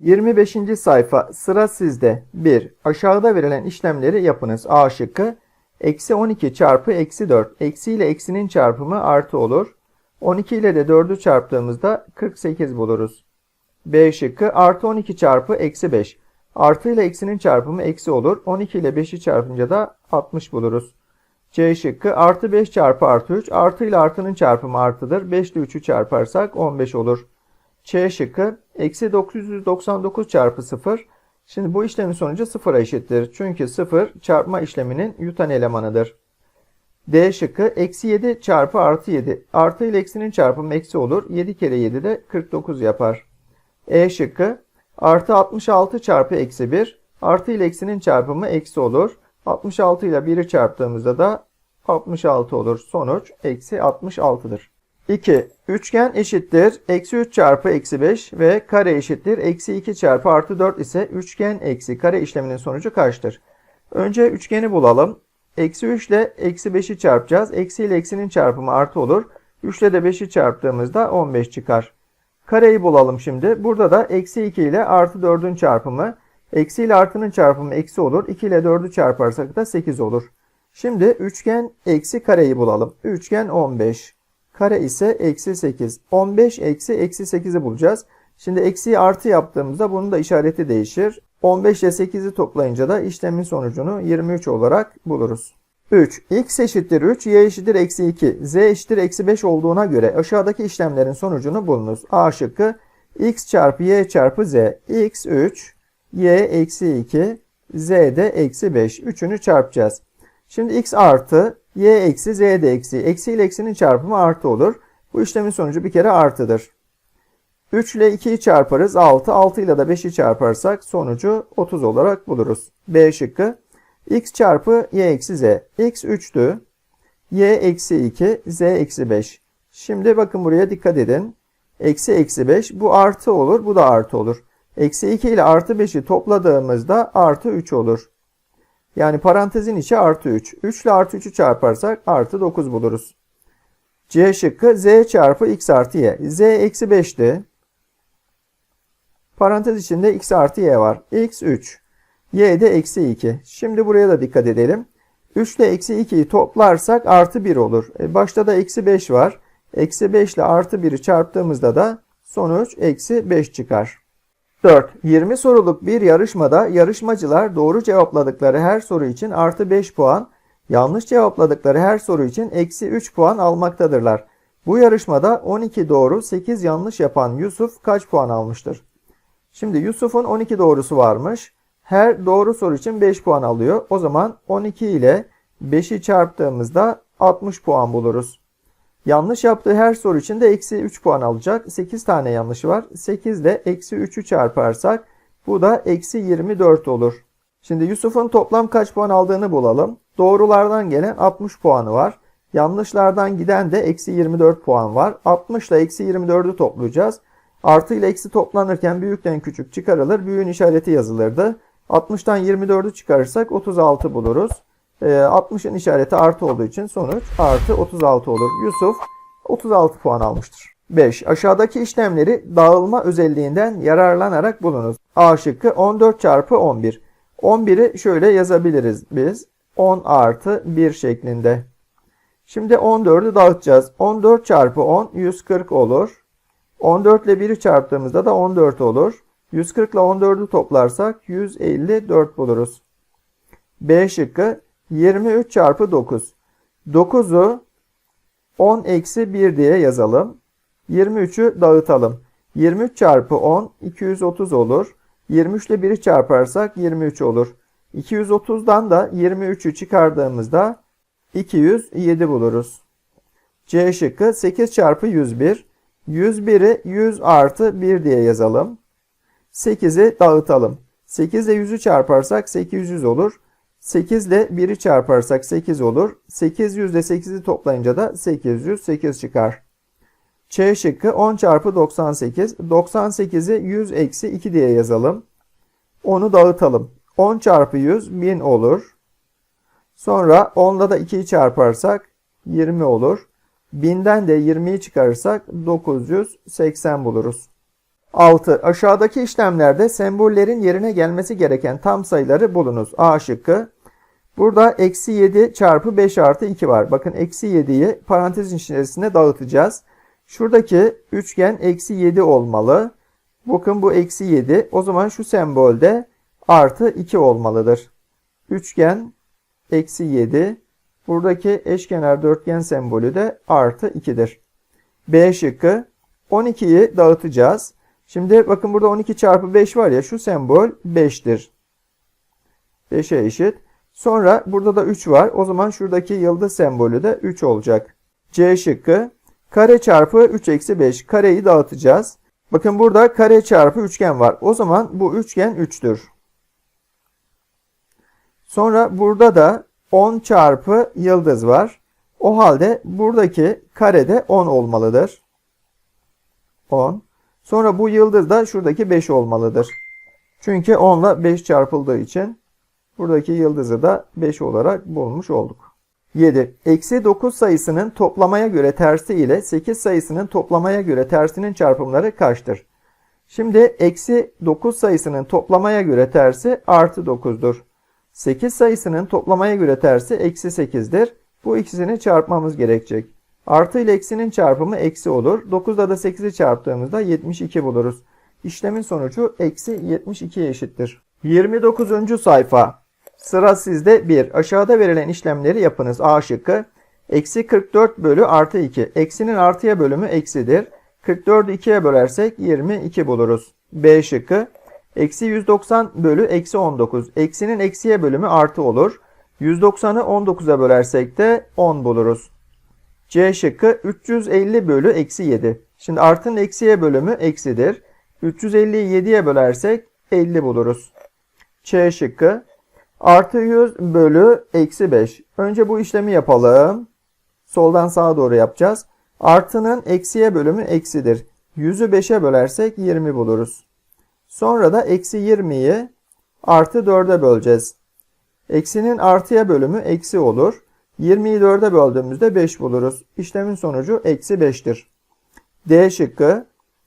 25. sayfa sıra sizde. 1. Aşağıda verilen işlemleri yapınız. A şıkkı. Eksi 12 çarpı eksi 4. Eksi ile eksinin çarpımı artı olur. 12 ile de 4'ü çarptığımızda 48 buluruz. B şıkkı. Artı 12 çarpı eksi 5. Artı ile eksinin çarpımı eksi olur. 12 ile 5'i çarpınca da 60 buluruz. C şıkkı. Artı 5 çarpı artı 3. Artı ile artının çarpımı artıdır. 5 ile 3'ü çarparsak 15 olur. Ç şıkkı eksi 999 çarpı 0. Şimdi bu işlemin sonucu 0'a eşittir. Çünkü 0 çarpma işleminin yutan elemanıdır. D şıkkı eksi 7 çarpı artı 7. Artı ile eksinin çarpımı eksi olur. 7 kere 7 de 49 yapar. E şıkkı artı 66 çarpı eksi 1. Artı ile eksinin çarpımı eksi olur. 66 ile 1'i çarptığımızda da 66 olur. Sonuç eksi 66'dır. 2. Üçgen eşittir. Eksi 3 çarpı eksi 5 ve kare eşittir. Eksi 2 çarpı artı 4 ise üçgen eksi kare işleminin sonucu kaçtır? Önce üçgeni bulalım. Eksi 3 ile eksi 5'i çarpacağız. Eksi ile eksinin çarpımı artı olur. 3 ile de 5'i çarptığımızda 15 çıkar. Kareyi bulalım şimdi. Burada da eksi 2 ile artı 4'ün çarpımı. Eksi ile artının çarpımı eksi olur. 2 ile 4'ü çarparsak da 8 olur. Şimdi üçgen eksi kareyi bulalım. Üçgen 15. Kare ise eksi 8. 15 eksi eksi 8'i bulacağız. Şimdi eksiyi artı yaptığımızda bunun da işareti değişir. 15 ile 8'i toplayınca da işlemin sonucunu 23 olarak buluruz. 3. X eşittir 3, Y eşittir eksi 2, Z eşittir eksi 5 olduğuna göre aşağıdaki işlemlerin sonucunu bulunuz. A şıkkı X çarpı Y çarpı Z. X 3, Y eksi 2, Z de eksi 5. Üçünü çarpacağız. Şimdi X artı y eksi z de eksi. Eksi ile eksinin çarpımı artı olur. Bu işlemin sonucu bir kere artıdır. 3 ile 2'yi çarparız 6. 6 ile de 5'i çarparsak sonucu 30 olarak buluruz. B şıkkı. x çarpı y eksi z. x 3'tü. y eksi 2. z eksi 5. Şimdi bakın buraya dikkat edin. Eksi eksi 5. Bu artı olur. Bu da artı olur. Eksi 2 ile artı 5'i topladığımızda artı 3 olur. Yani parantezin içi artı 3. 3 ile artı 3'ü çarparsak artı 9 buluruz. C şıkkı z çarpı x artı y. z eksi 5'ti. Parantez içinde x artı y var. x 3. y de eksi 2. Şimdi buraya da dikkat edelim. 3 ile eksi 2'yi toplarsak artı 1 olur. E başta da eksi 5 var. Eksi 5 ile artı 1'i çarptığımızda da sonuç eksi 5 çıkar. 4. 20 soruluk bir yarışmada yarışmacılar doğru cevapladıkları her soru için artı 5 puan, yanlış cevapladıkları her soru için eksi 3 puan almaktadırlar. Bu yarışmada 12 doğru 8 yanlış yapan Yusuf kaç puan almıştır? Şimdi Yusuf'un 12 doğrusu varmış. Her doğru soru için 5 puan alıyor. O zaman 12 ile 5'i çarptığımızda 60 puan buluruz. Yanlış yaptığı her soru için de eksi 3 puan alacak. 8 tane yanlışı var. 8 ile eksi 3'ü çarparsak bu da eksi 24 olur. Şimdi Yusuf'un toplam kaç puan aldığını bulalım. Doğrulardan gelen 60 puanı var. Yanlışlardan giden de eksi 24 puan var. 60 ile eksi 24'ü toplayacağız. Artı ile eksi toplanırken büyükten küçük çıkarılır. Büyüğün işareti yazılırdı. 60'tan 24'ü çıkarırsak 36 buluruz. 60'ın ee, işareti artı olduğu için sonuç artı 36 olur. Yusuf 36 puan almıştır. 5. Aşağıdaki işlemleri dağılma özelliğinden yararlanarak bulunuz. A şıkkı 14 çarpı 11. 11'i şöyle yazabiliriz biz. 10 artı 1 şeklinde. Şimdi 14'ü dağıtacağız. 14 çarpı 10 140 olur. 14 ile 1'i çarptığımızda da 14 olur. 140 ile 14'ü toplarsak 154 buluruz. B şıkkı 23 çarpı 9. 9'u 10 eksi 1 diye yazalım. 23'ü dağıtalım. 23 çarpı 10 230 olur. 23 ile 1'i çarparsak 23 olur. 230'dan da 23'ü çıkardığımızda 207 buluruz. C şıkkı 8 çarpı 101. 101'i 100 artı 1 diye yazalım. 8'i dağıtalım. 8 ile 100'ü çarparsak 800 olur. 8 ile 1'i çarparsak 8 olur. 800 ile 8'i toplayınca da 808 çıkar. Ç şıkkı 10 çarpı 98. 98'i 100 eksi 2 diye yazalım. Onu dağıtalım. 10 çarpı 100 1000 olur. Sonra 10'la da 2'yi çarparsak 20 olur. 1000'den de 20'yi çıkarırsak 980 buluruz. 6. Aşağıdaki işlemlerde sembollerin yerine gelmesi gereken tam sayıları bulunuz. A şıkkı. Burada eksi 7 çarpı 5 artı 2 var. Bakın eksi 7'yi parantez içerisine dağıtacağız. Şuradaki üçgen eksi 7 olmalı. Bakın bu eksi 7. O zaman şu sembolde artı 2 olmalıdır. Üçgen eksi 7. Buradaki eşkenar dörtgen sembolü de artı 2'dir. B şıkkı 12'yi dağıtacağız. Şimdi bakın burada 12 çarpı 5 var ya şu sembol 5'tir. 5'e eşit. Sonra burada da 3 var. O zaman şuradaki yıldız sembolü de 3 olacak. C şıkkı kare çarpı 3 eksi 5 kareyi dağıtacağız. Bakın burada kare çarpı üçgen var. O zaman bu üçgen 3'tür. Sonra burada da 10 çarpı yıldız var. O halde buradaki karede 10 olmalıdır. 10. Sonra bu yıldız da şuradaki 5 olmalıdır. Çünkü 10 ile 5 çarpıldığı için buradaki yıldızı da 5 olarak bulmuş olduk. 7. Eksi 9 sayısının toplamaya göre tersi ile 8 sayısının toplamaya göre tersinin çarpımları kaçtır? Şimdi eksi 9 sayısının toplamaya göre tersi artı 9'dur. 8 sayısının toplamaya göre tersi eksi 8'dir. Bu ikisini çarpmamız gerekecek. Artı ile eksinin çarpımı eksi olur. 9'da da 8'i çarptığımızda 72 buluruz. İşlemin sonucu eksi 72'ye eşittir. 29. sayfa. Sıra sizde 1. Aşağıda verilen işlemleri yapınız. A şıkkı. Eksi 44 bölü artı 2. Eksinin artıya bölümü eksidir. 44'ü 2'ye bölersek 22 buluruz. B şıkkı. Eksi 190 bölü eksi 19. Eksinin eksiye bölümü artı olur. 190'ı 19'a bölersek de 10 buluruz. C şıkkı 350 bölü eksi 7. Şimdi artının eksiye bölümü eksidir. 350'yi 7'ye bölersek 50 buluruz. C şıkkı artı 100 bölü eksi 5. Önce bu işlemi yapalım. Soldan sağa doğru yapacağız. Artının eksiye bölümü eksidir. 100'ü 5'e bölersek 20 buluruz. Sonra da eksi 20'yi artı 4'e böleceğiz. Eksinin artıya bölümü eksi olur. 20'yi 4'e böldüğümüzde 5 buluruz. İşlemin sonucu eksi 5'tir. D şıkkı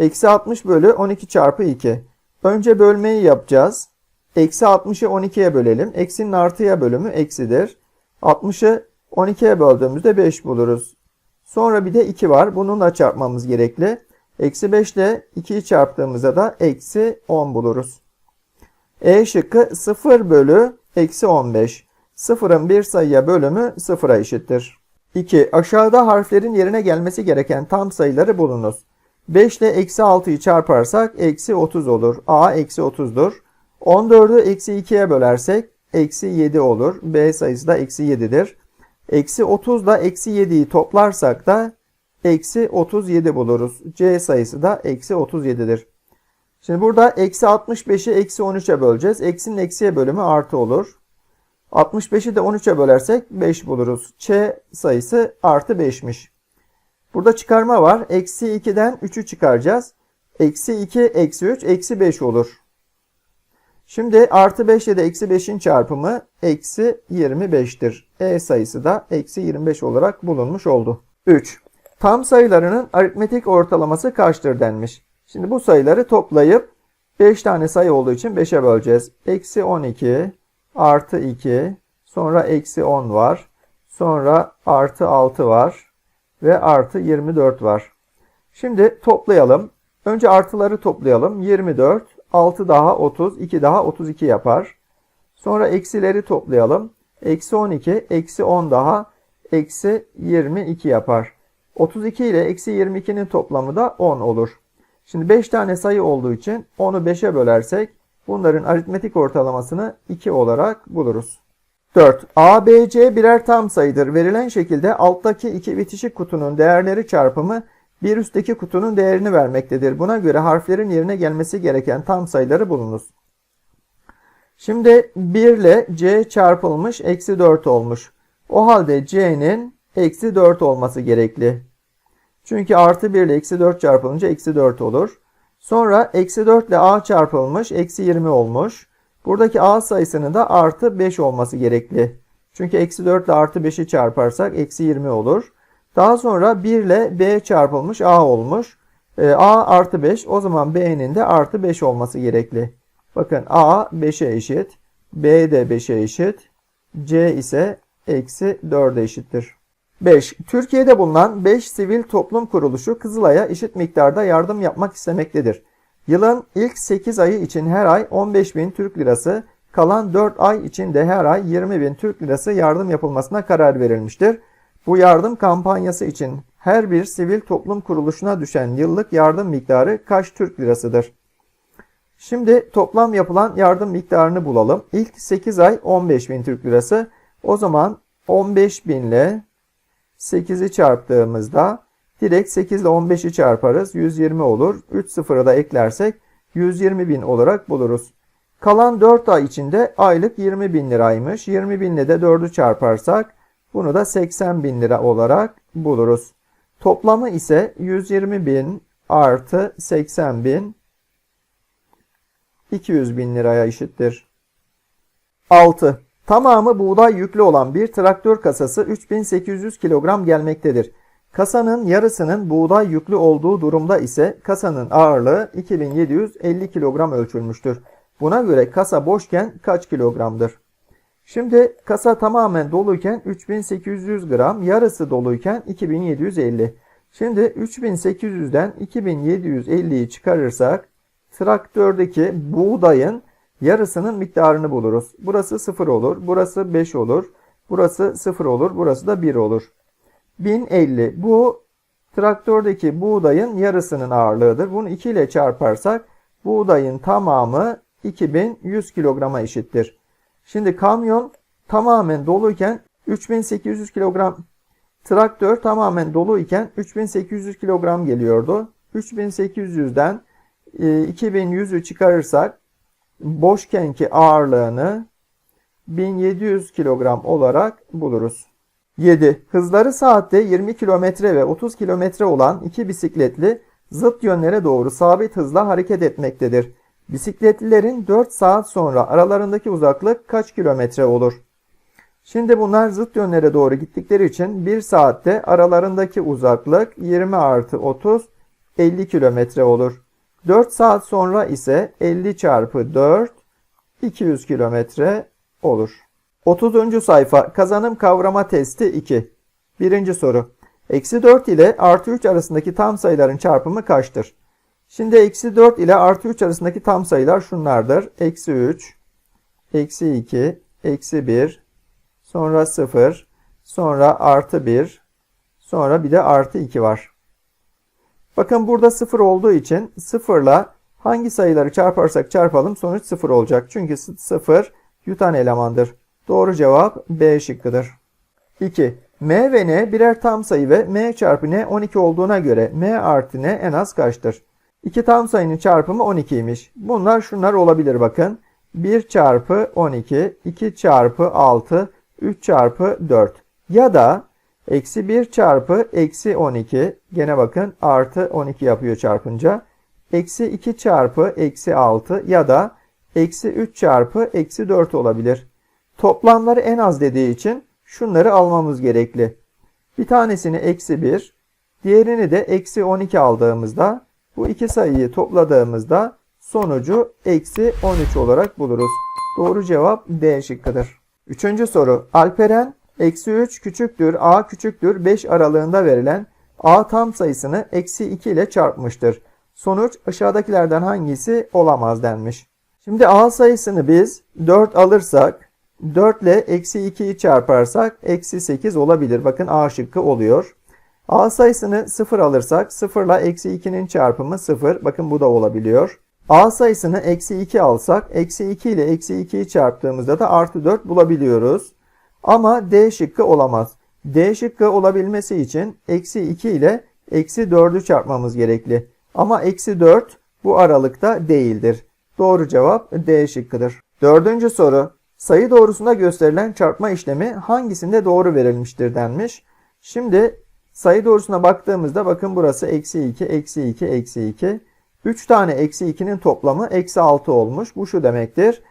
eksi 60 bölü 12 çarpı 2. Önce bölmeyi yapacağız. Eksi 60'ı 12'ye bölelim. Eksinin artıya bölümü eksidir. 60'ı 12'ye böldüğümüzde 5 buluruz. Sonra bir de 2 var. Bununla çarpmamız gerekli. Eksi 5 ile 2'yi çarptığımızda da eksi 10 buluruz. E şıkkı 0 bölü eksi 15. Sıfırın bir sayıya bölümü sıfıra eşittir. 2. Aşağıda harflerin yerine gelmesi gereken tam sayıları bulunuz. 5 ile eksi 6'yı çarparsak eksi 30 olur. A eksi 30'dur. 14'ü eksi 2'ye bölersek eksi 7 olur. B sayısı da eksi 7'dir. Eksi 30 ile eksi 7'yi toplarsak da eksi 37 buluruz. C sayısı da eksi 37'dir. Şimdi burada eksi 65'i eksi 13'e böleceğiz. Eksinin eksiye bölümü artı olur. 65'i de 13'e bölersek 5 buluruz. Ç sayısı artı 5'miş. Burada çıkarma var. Eksi 2'den 3'ü çıkaracağız. Eksi 2, eksi 3, eksi 5 olur. Şimdi artı 5 ile eksi 5'in çarpımı eksi 25'tir. E sayısı da eksi 25 olarak bulunmuş oldu. 3. Tam sayılarının aritmetik ortalaması kaçtır denmiş. Şimdi bu sayıları toplayıp 5 tane sayı olduğu için 5'e böleceğiz. Eksi 12, artı 2, sonra eksi 10 var. Sonra artı 6 var ve artı 24 var. Şimdi toplayalım. Önce artıları toplayalım. 24, 6 daha 30, 2 daha 32 yapar. Sonra eksileri toplayalım. Eksi 12, eksi 10 daha eksi 22 yapar. 32 ile eksi 22'nin toplamı da 10 olur. Şimdi 5 tane sayı olduğu için 10'u 5'e bölersek bunların aritmetik ortalamasını 2 olarak buluruz. 4. A, B, C birer tam sayıdır. Verilen şekilde alttaki iki bitişik kutunun değerleri çarpımı bir üstteki kutunun değerini vermektedir. Buna göre harflerin yerine gelmesi gereken tam sayıları bulunuz. Şimdi 1 ile C çarpılmış eksi 4 olmuş. O halde C'nin eksi 4 olması gerekli. Çünkü artı 1 ile eksi 4 çarpılınca eksi 4 olur. Sonra eksi 4 ile A çarpılmış eksi 20 olmuş. Buradaki A sayısının da artı 5 olması gerekli. Çünkü eksi 4 ile artı 5'i çarparsak eksi 20 olur. Daha sonra 1 ile B çarpılmış A olmuş. E, A artı 5 o zaman B'nin de artı 5 olması gerekli. Bakın A 5'e eşit. B de 5'e eşit. C ise eksi 4'e eşittir. 5. Türkiye'de bulunan 5 sivil toplum kuruluşu Kızılay'a eşit miktarda yardım yapmak istemektedir. Yılın ilk 8 ayı için her ay 15 bin Türk lirası, kalan 4 ay için de her ay 20 bin Türk lirası yardım yapılmasına karar verilmiştir. Bu yardım kampanyası için her bir sivil toplum kuruluşuna düşen yıllık yardım miktarı kaç Türk lirasıdır? Şimdi toplam yapılan yardım miktarını bulalım. İlk 8 ay 15 bin Türk lirası. O zaman 15 bin ile 8'i çarptığımızda direkt 8 ile 15'i çarparız. 120 olur. 3 sıfırı da eklersek 120 bin olarak buluruz. Kalan 4 ay içinde aylık 20 bin liraymış. 20 bin ile de 4'ü çarparsak bunu da 80 bin lira olarak buluruz. Toplamı ise 120 bin artı 80 bin 200 bin liraya eşittir. 6. Tamamı buğday yüklü olan bir traktör kasası 3800 kilogram gelmektedir. Kasanın yarısının buğday yüklü olduğu durumda ise kasanın ağırlığı 2750 kilogram ölçülmüştür. Buna göre kasa boşken kaç kilogramdır? Şimdi kasa tamamen doluyken 3800 gram, yarısı doluyken 2750. Şimdi 3800'den 2750'yi çıkarırsak traktördeki buğdayın yarısının miktarını buluruz. Burası 0 olur, burası 5 olur, burası 0 olur, burası da 1 olur. 1050 bu traktördeki buğdayın yarısının ağırlığıdır. Bunu 2 ile çarparsak buğdayın tamamı 2100 kilograma eşittir. Şimdi kamyon tamamen doluyken 3800 kilogram traktör tamamen doluyken 3800 kilogram geliyordu. 3800'den 2100'ü çıkarırsak boşkenki ağırlığını 1700 kilogram olarak buluruz. 7. Hızları saatte 20 km ve 30 km olan iki bisikletli zıt yönlere doğru sabit hızla hareket etmektedir. Bisikletlilerin 4 saat sonra aralarındaki uzaklık kaç kilometre olur? Şimdi bunlar zıt yönlere doğru gittikleri için 1 saatte aralarındaki uzaklık 20 artı 30 50 kilometre olur. 4 saat sonra ise 50 çarpı 4 200 kilometre olur. 30. sayfa kazanım kavrama testi 2. Birinci soru. Eksi 4 ile artı 3 arasındaki tam sayıların çarpımı kaçtır? Şimdi eksi 4 ile artı 3 arasındaki tam sayılar şunlardır. Eksi 3, eksi 2, eksi 1, sonra 0, sonra artı 1, sonra bir de artı 2 var. Bakın burada 0 olduğu için 0 ile hangi sayıları çarparsak çarpalım sonuç 0 olacak. Çünkü 0 yutan elemandır. Doğru cevap B şıkkıdır. 2. M ve N birer tam sayı ve M çarpı N 12 olduğuna göre M artı N en az kaçtır? İki tam sayının çarpımı 12'ymiş. Bunlar şunlar olabilir bakın. 1 çarpı 12, 2 çarpı 6, 3 çarpı 4. Ya da eksi 1 çarpı eksi 12. Gene bakın artı 12 yapıyor çarpınca. Eksi 2 çarpı eksi 6 ya da eksi 3 çarpı eksi 4 olabilir. Toplamları en az dediği için şunları almamız gerekli. Bir tanesini eksi 1, diğerini de eksi 12 aldığımızda bu iki sayıyı topladığımızda sonucu eksi 13 olarak buluruz. Doğru cevap D şıkkıdır. Üçüncü soru. Alperen eksi 3 küçüktür A küçüktür 5 aralığında verilen A tam sayısını eksi 2 ile çarpmıştır. Sonuç aşağıdakilerden hangisi olamaz denmiş. Şimdi A sayısını biz 4 alırsak 4 ile eksi 2'yi çarparsak eksi 8 olabilir. Bakın A şıkkı oluyor. A sayısını 0 alırsak 0 ile eksi 2'nin çarpımı 0. Bakın bu da olabiliyor. A sayısını eksi 2 alsak eksi 2 ile eksi 2'yi çarptığımızda da artı 4 bulabiliyoruz. Ama D şıkkı olamaz. D şıkkı olabilmesi için eksi 2 ile eksi 4'ü çarpmamız gerekli. Ama eksi 4 bu aralıkta değildir. Doğru cevap D şıkkıdır. Dördüncü soru. Sayı doğrusunda gösterilen çarpma işlemi hangisinde doğru verilmiştir denmiş. Şimdi sayı doğrusuna baktığımızda bakın burası eksi 2, eksi 2, eksi 2. 3 tane eksi 2'nin toplamı eksi 6 olmuş. Bu şu demektir.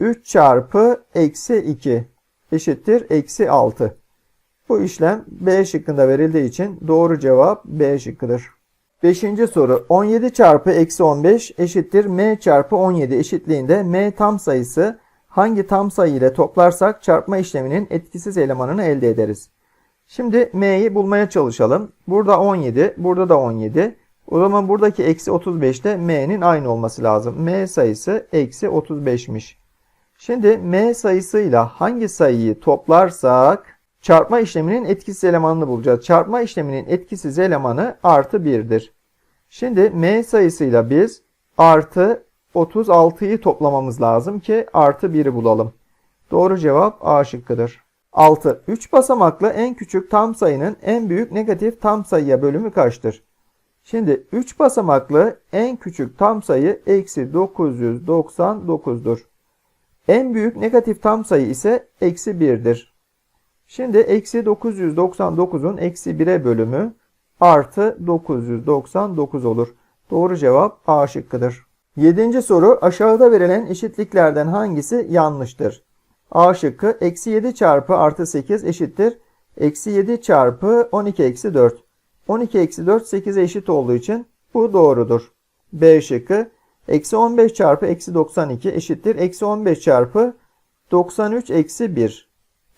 3 çarpı eksi 2 eşittir eksi 6. Bu işlem B şıkkında verildiği için doğru cevap B şıkkıdır. Beşinci soru 17 çarpı eksi 15 eşittir m çarpı 17 eşitliğinde m tam sayısı hangi tam sayı ile toplarsak çarpma işleminin etkisiz elemanını elde ederiz. Şimdi m'yi bulmaya çalışalım. Burada 17, burada da 17. O zaman buradaki eksi 35 de m'nin aynı olması lazım. m sayısı eksi 35'miş. Şimdi m sayısıyla hangi sayıyı toplarsak çarpma işleminin etkisiz elemanını bulacağız. Çarpma işleminin etkisiz elemanı artı 1'dir. Şimdi m sayısıyla biz artı 36'yı toplamamız lazım ki artı 1'i bulalım. Doğru cevap A şıkkıdır. 6. 3 basamaklı en küçük tam sayının en büyük negatif tam sayıya bölümü kaçtır? Şimdi 3 basamaklı en küçük tam sayı eksi 999'dur. En büyük negatif tam sayı ise eksi 1'dir. Şimdi eksi 999'un eksi 1'e bölümü artı 999 olur. Doğru cevap A şıkkıdır. Yedinci soru aşağıda verilen eşitliklerden hangisi yanlıştır? A şıkkı eksi 7 çarpı artı 8 eşittir. Eksi 7 çarpı 12 eksi 4. 12 eksi 4 8'e eşit olduğu için bu doğrudur. B şıkkı eksi 15 çarpı eksi 92 eşittir. Eksi 15 çarpı 93 eksi 1.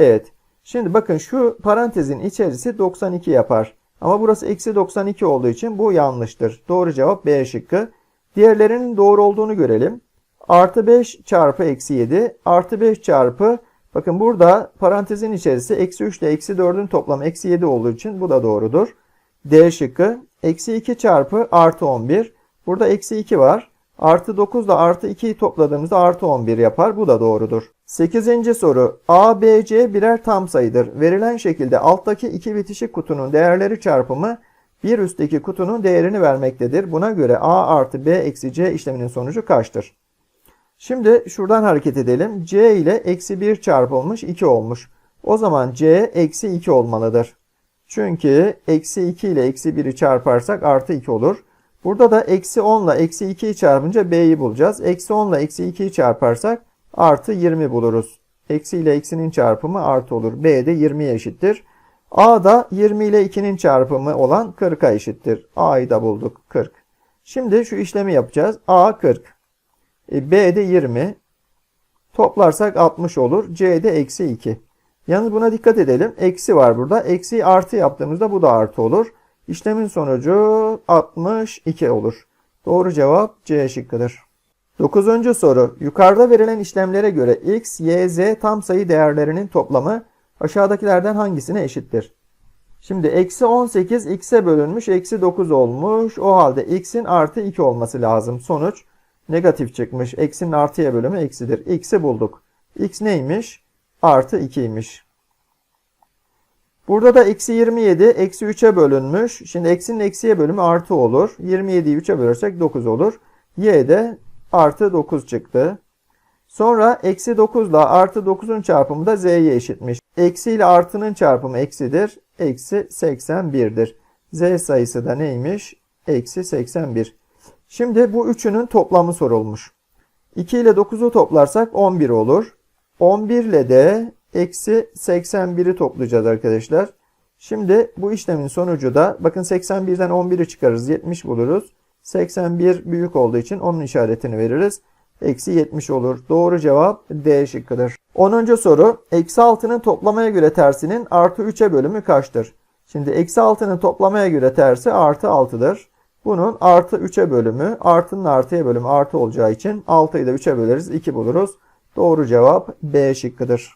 Evet. Şimdi bakın şu parantezin içerisi 92 yapar. Ama burası eksi 92 olduğu için bu yanlıştır. Doğru cevap B şıkkı. Diğerlerinin doğru olduğunu görelim. Artı 5 çarpı eksi 7 artı 5 çarpı bakın burada parantezin içerisi eksi 3 ile eksi 4'ün toplamı eksi 7 olduğu için bu da doğrudur. D şıkkı eksi 2 çarpı artı 11 burada eksi 2 var. Artı 9 ile artı 2'yi topladığımızda artı 11 yapar. Bu da doğrudur. 8. soru. A, B, C birer tam sayıdır. Verilen şekilde alttaki iki bitişik kutunun değerleri çarpımı bir üstteki kutunun değerini vermektedir. Buna göre A artı B eksi C işleminin sonucu kaçtır? Şimdi şuradan hareket edelim. C ile eksi 1 çarpılmış 2 olmuş. O zaman C eksi 2 olmalıdır. Çünkü eksi 2 ile eksi 1'i çarparsak artı 2 olur. Burada da eksi 10 ile eksi 2'yi çarpınca B'yi bulacağız. Eksi 10 ile eksi 2'yi çarparsak artı 20 buluruz. Eksi ile eksinin çarpımı artı olur. B de 20'ye eşittir. A da 20 ile 2'nin çarpımı olan 40'a eşittir. A'yı da bulduk 40. Şimdi şu işlemi yapacağız. A 40. E, B de 20. Toplarsak 60 olur. C de eksi 2. Yalnız buna dikkat edelim. Eksi var burada. Eksi artı yaptığımızda bu da artı olur. İşlemin sonucu 62 olur. Doğru cevap C şıkkıdır. 9. soru. Yukarıda verilen işlemlere göre x, y, z tam sayı değerlerinin toplamı aşağıdakilerden hangisine eşittir? Şimdi eksi 18 x'e bölünmüş eksi 9 olmuş. O halde x'in artı 2 olması lazım. Sonuç negatif çıkmış. Eksinin artıya bölümü eksidir. X'i bulduk. X neymiş? Artı 2'ymiş. Burada da eksi 27 eksi 3'e bölünmüş. Şimdi eksinin eksiye bölümü artı olur. 27'yi 3'e bölersek 9 olur. Y de artı 9 çıktı. Sonra eksi 9 ile artı 9'un çarpımı da z'ye eşitmiş. Eksi ile artının çarpımı eksidir. Eksi 81'dir. Z sayısı da neymiş? Eksi 81. Şimdi bu üçünün toplamı sorulmuş. 2 ile 9'u toplarsak 11 olur. 11 ile de eksi 81'i toplayacağız arkadaşlar. Şimdi bu işlemin sonucu da bakın 81'den 11'i çıkarırız 70 buluruz. 81 büyük olduğu için onun işaretini veririz. Eksi 70 olur. Doğru cevap D şıkkıdır. 10. soru. Eksi 6'nın toplamaya göre tersinin artı 3'e bölümü kaçtır? Şimdi eksi 6'nın toplamaya göre tersi artı 6'dır. Bunun artı 3'e bölümü artının artıya bölümü artı olacağı için 6'yı da 3'e böleriz 2 buluruz. Doğru cevap B şıkkıdır.